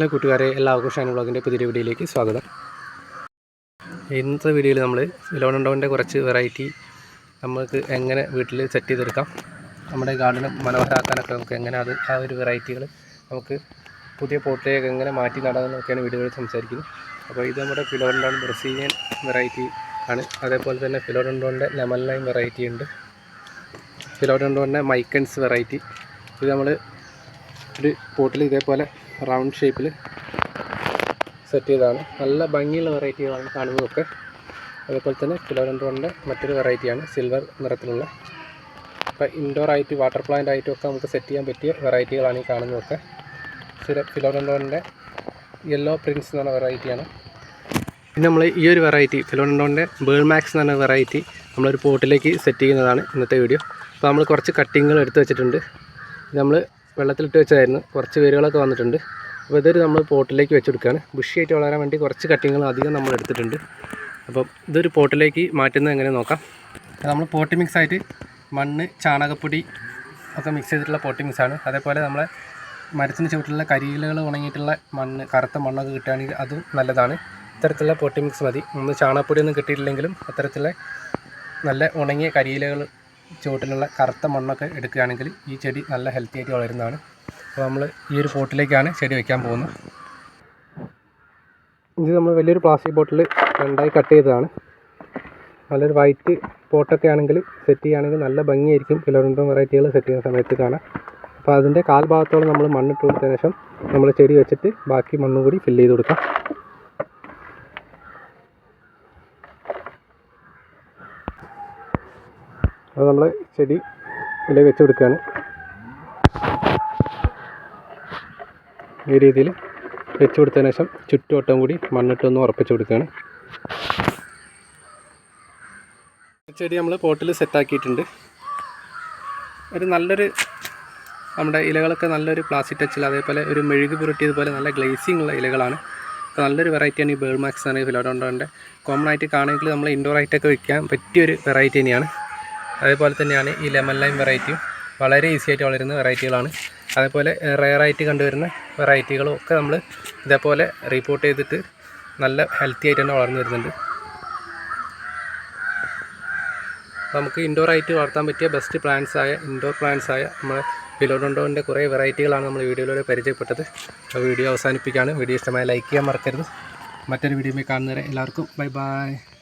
Hello കൂട്ടുകാരെ എല്ലാവർക്കും ഷൈൻ ബ്ലോഗിന്റെ പുതിയ വീഡിയോയിലേക്ക് സ്വാഗതം. ഇന്നത്തെ വീഡിയോയിൽ നമ്മൾ ഫിലോണുണ്ടോന്റെ കുറച്ച് വെറൈറ്റി നമുക്ക് എങ്ങനെ വീട്ടിൽ സെറ്റ് ചെയ്തെടുക്കാം നമ്മുടെ ഗാർഡൻ മനോഹരമാക്കാനൊക്കെ നമുക്ക് എങ്ങനെ അത് ആ ഒരു വെറൈറ്റികൾ നമുക്ക് പുതിയ പോട്ടിലേക്ക് എങ്ങനെ മാറ്റി നടാമെന്നൊക്കെയാണ് വീഡിയോയിൽ സംസാരിക്കുന്നത്. അപ്പോൾ ഇത് നമ്മുടെ ഫിലോഡൻഡോൺ ബ്രസീലിയൻ വെറൈറ്റി ആണ്. അതേപോലെ തന്നെ ഫിലോഡൻഡോണിന്റെ ലെമൺ ലൈം വെറൈറ്റി ഉണ്ട്. ഫിലോഡൻഡോണിന്റെ മൈക്കൻസ് വെറൈറ്റി. ഇത് നമ്മൾ ഒരു പോട്ടിൽ ഇതേപോലെ റൗണ്ട് ഷേപ്പിൽ സെറ്റ് ചെയ്തതാണ്. നല്ല ഭംഗിയുള്ള വെറൈറ്റികളാണ് കാണുന്നതൊക്കെ. അതേപോലെ തന്നെ ഫിലോഡൻഡ്രോണിന്റെ മറ്റൊരു വെറൈറ്റിയാണ് സിൽവർ നിറത്തിലുള്ള. അപ്പോൾ ഇൻഡോർ ആയിട്ട് വാട്ടർ പ്ലാന്റ് ആയിട്ടും നമുക്ക് സെറ്റ് ചെയ്യാൻ പറ്റിയ വെറൈറ്റികളാണ് ഈ കാണുന്നതൊക്കെ. ഫിലോ ഫിലോഡൻഡ്രോണിന്റെ യെല്ലോ പ്രിൻസ് എന്ന് പറഞ്ഞ വെറൈറ്റിയാണ് പിന്നെ നമ്മൾ ഈ ഒരു വെറൈറ്റി ഫിലോഡൻഡ്രോണിന്റെ ബേൾ മാക്സ് എന്ന് പറഞ്ഞ വെറൈറ്റി നമ്മളൊരു പോട്ടിലേക്ക് സെറ്റ് ചെയ്യുന്നതാണ് ഇന്നത്തെ വീഡിയോ അപ്പോൾ നമ്മൾ കുറച്ച് കട്ടിങ്ങുകൾ എടുത്ത് വെച്ചിട്ടുണ്ട്. നമ്മൾ വെള്ളത്തിലിട്ട് വെച്ചതായിരുന്നു. കുറച്ച് വേരുകളൊക്കെ വന്നിട്ടുണ്ട്. അപ്പോൾ ഇതൊരു നമ്മൾ പോട്ടിലേക്ക് വെച്ചെടുക്കുകയാണ്. ബുഷിയായിട്ട് വളരാൻ വേണ്ടി കുറച്ച് കട്ടിങ്ങൾ അധികം നമ്മൾ എടുത്തിട്ടുണ്ട്. അപ്പം ഇതൊരു പോട്ടിലേക്ക് മാറ്റുന്നത് എങ്ങനെ നോക്കാം. നമ്മൾ പോട്ടി മിക്സ് ആയിട്ട് മണ്ണ് ചാണകപ്പൊടി ഒക്കെ മിക്സ് ചെയ്തിട്ടുള്ള പോട്ടി മിക്സാണ് അതേപോലെ നമ്മളെ മരത്തിന് ചുവട്ടിലുള്ള കരിയിലകൾ ഉണങ്ങിയിട്ടുള്ള മണ്ണ് കറുത്ത മണ്ണൊക്കെ കിട്ടുകയാണെങ്കിൽ അതും നല്ലതാണ്. ഇത്തരത്തിലുള്ള പോട്ടി മിക്സ് മതി. നമ്മൾ ചാണകപ്പൊടിയൊന്നും കിട്ടിയിട്ടില്ലെങ്കിലും അത്തരത്തിലെ നല്ല ഉണങ്ങിയ കരിയിലകൾ ചുവട്ടിലുള്ള കറുത്ത മണ്ണൊക്കെ എടുക്കുകയാണെങ്കിൽ ഈ ചെടി നല്ല ഹെൽത്തി ആയിട്ട് വളരുന്നതാണ്. അപ്പോൾ നമ്മൾ ഈ ഒരു പോട്ടിലേക്കാണ് ചെടി വയ്ക്കാൻ പോകുന്നത്. ഇത് നമ്മൾ വലിയൊരു പ്ലാസ്റ്റിക് ബോട്ടിൽ രണ്ടായി കട്ട് ചെയ്തതാണ്. നല്ലൊരു വൈറ്റ് പോട്ടൊക്കെ ആണെങ്കിൽ സെറ്റ് ചെയ്യുകയാണെങ്കിൽ നല്ല ഭംഗിയായിരിക്കും. കിലോറിൻഡ്രോം വെറൈറ്റികൾ സെറ്റ് ചെയ്യുന്ന സമയത്ത് കാണാം അപ്പോൾ അതിന്റെ കാൽ ഭാഗത്തോളം നമ്മൾ മണ്ണിട്ട് കൊടുത്തതിന് ശേഷം നമ്മൾ ചെടി വെച്ചിട്ട് ബാക്കി മണ്ണും കൂടി ഫില്ല് ചെയ്ത് കൊടുക്കാം. അപ്പോൾ നമ്മൾ ചെടി ഇതിൽ വെച്ച് കൊടുക്കുകയാണ്. ഈ രീതിയിൽ വെച്ച് കൊടുത്തതിന് ശേഷം ചുറ്റുവട്ടം കൂടി മണ്ണിട്ടൊന്ന് ഉറപ്പിച്ച് കൊടുക്കുകയാണ്. ചെടി നമ്മൾ പോട്ടിൽ സെറ്റാക്കിയിട്ടുണ്ട് ഒരു നല്ലൊരു നമ്മുടെ ഇലകളൊക്കെ നല്ലൊരു പ്ലാസ്റ്റിക് ടച്ചിൽ അതേപോലെ ഒരു മെഴുക് പുരട്ടിയതുപോലെ നല്ല ഗ്ലേസിംഗ് ഉള്ള ഇലകളാണ്. അപ്പോൾ നല്ലൊരു വെറൈറ്റിയാണ് ഈ ബേൾ മാക്സ് ആണ് ഫിലോഡോണ്ടോന്റെ കോമൺ ആയിട്ട് കാണുമെങ്കിൽ നമ്മൾ ഇൻഡോർ ആയിട്ടൊക്കെ വയ്ക്കാൻ പറ്റിയൊരു വെറൈറ്റി തന്നെയാണ്. അതേപോലെ തന്നെയാണ് ഈ ലെമൺ ലൈം വെറൈറ്റിയും വളരെ ഈസി ആയിട്ട് വളരുന്ന വെറൈറ്റികളാണ്. അതേപോലെ റെയറായിട്ട് കണ്ടുവരുന്ന വെറൈറ്റികളും ഒക്കെ നമ്മൾ ഇതേപോലെ റിപ്പോർട്ട് ചെയ്തിട്ട് നല്ല ഹെൽത്തി ആയിട്ട് തന്നെ വളർന്നു വരുന്നുണ്ട്. നമുക്ക് ഇൻഡോർ ആയിട്ട് വളർത്താൻ പറ്റിയ ബെസ്റ്റ് പ്ലാന്റ്സ് ആയ ഇൻഡോർ പ്ലാന്റ്സ് ആയ നമ്മൾ ഫിലോഡോണ്ടോന്റെ കുറേ വെറൈറ്റികളാണ് നമ്മൾ വീഡിയോയിലൂടെ പരിചയപ്പെട്ടത്. അപ്പോൾ വീഡിയോ അവസാനിപ്പിക്കുകയാണ്. വീഡിയോ ഇഷ്ടമായ ലൈക്ക് ചെയ്യാൻ മറക്കരുത്. മറ്റൊരു വീഡിയോയിൽ കാണുന്നവരെ എല്ലാവർക്കും ബൈ ബൈ